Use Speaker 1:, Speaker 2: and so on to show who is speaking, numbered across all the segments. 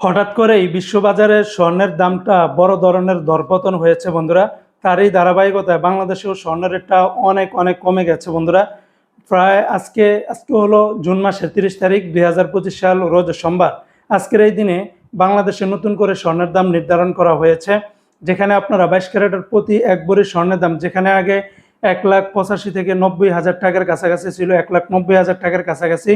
Speaker 1: হঠাৎ করেই বিশ্ববাজারে স্বর্ণের দামটা বড় ধরনের দরপতন হয়েছে, বন্ধুরা। তারই ধারাবাহিকতায় বাংলাদেশেও স্বর্ণের রেটটা অনেক অনেক কমে গেছে, বন্ধুরা। প্রায় আজকে আজকে হলো জুন মাসের তিরিশ তারিখ, দুই হাজার পঁচিশ সাল, রোজ সোমবার। আজকের এই দিনে বাংলাদেশে নতুন করে স্বর্ণের দাম নির্ধারণ করা হয়েছে, যেখানে আপনারা বাইশ ক্যারেটের প্রতি এক ভরি স্বর্ণের দাম, যেখানে আগে এক লাখ পঁচাশি থেকে নব্বই হাজার টাকার কাছাকাছি ছিল, এক লাখ নব্বই হাজার টাকার কাছাকাছি।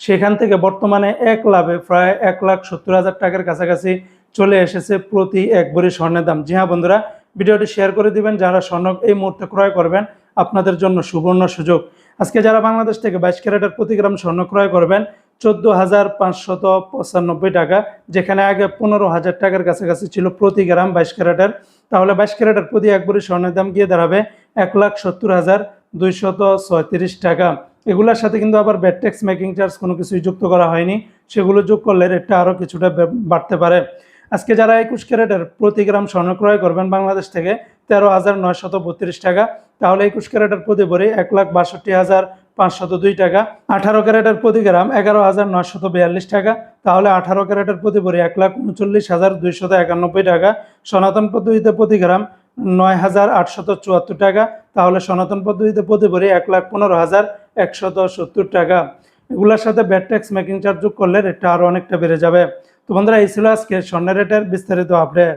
Speaker 1: সেখান থেকে বর্তমানে এক লাভে প্রায় এক লাখ সত্তর হাজার টাকার কাছাকাছি চলে এসেছে প্রতি এক ভরি স্বর্ণের দাম। জি হ্যাঁ বন্ধুরা, ভিডিওটি শেয়ার করে দিবেন, যারা স্বর্ণ এই মুহূর্তে ক্রয় করবেন, আপনাদের জন্য সুবর্ণ সুযোগ। আজকে যারা বাংলাদেশ থেকে বাইশ ক্যারেটের প্রতি গ্রাম স্বর্ণ ক্রয় করবেন, চোদ্দ হাজার পাঁচশত পঁচানব্বই টাকা, যেখানে আগে পনেরো হাজার টাকার কাছাকাছি ছিল প্রতি গ্রাম বাইশ ক্যারেটের। তাহলে বাইশ ক্যারেটের প্রতি এক ভরি স্বর্ণের দাম গিয়ে দাঁড়াবে এক লাখ সত্তর হাজার দুইশত ছয়ত্রিশ টাকা। এগুলোর সাথে কিন্তু আবার ব্যাড ট্যাক্স মেকিং চার্জ কোনো কিছুই যুক্ত করা হয়নি। সেগুলো যোগ করলে রেটটা আরও কিছুটা বাড়তে পারে। আজকে যারা একুশ ক্যারেটের প্রতি গ্রাম স্বর্ণ ক্রয় করবেন বাংলাদেশ থেকে তেরো হাজার নয়শত বত্রিশ টাকা, তাহলে একুশ ক্যারেটের প্রতি ভরি এক লাখ বাষট্টি হাজার পাঁচশত দুই টাকা। আঠারো ক্যারেটের প্রতি গ্রাম এগারো হাজার নয়শত বিয়াল্লিশ টাকা, তাহলে আঠারো ক্যারেটের প্রতি ভরি এক লাখ উনচল্লিশ হাজার দুইশত একানব্বই টাকা। সনাতন পদ্ধতিতে প্রতি গ্রাম নয় হাজার আটশত চুয়াত্তর টাকা, তাহলে সনাতন পদ্ধতিতে প্রতি ভরি এক লাখ পনেরো হাজার একশত সত্তর টাকা। এগুলোর সাথে ব্যাড ট্যাক্স মেকিং চার্জ যোগ করলে রেটটা আরও অনেকটা বেড়ে যাবে। তো বন্ধুরা, এই ছিল আজকে স্বর্ণের রেটের বিস্তারিত আপডেট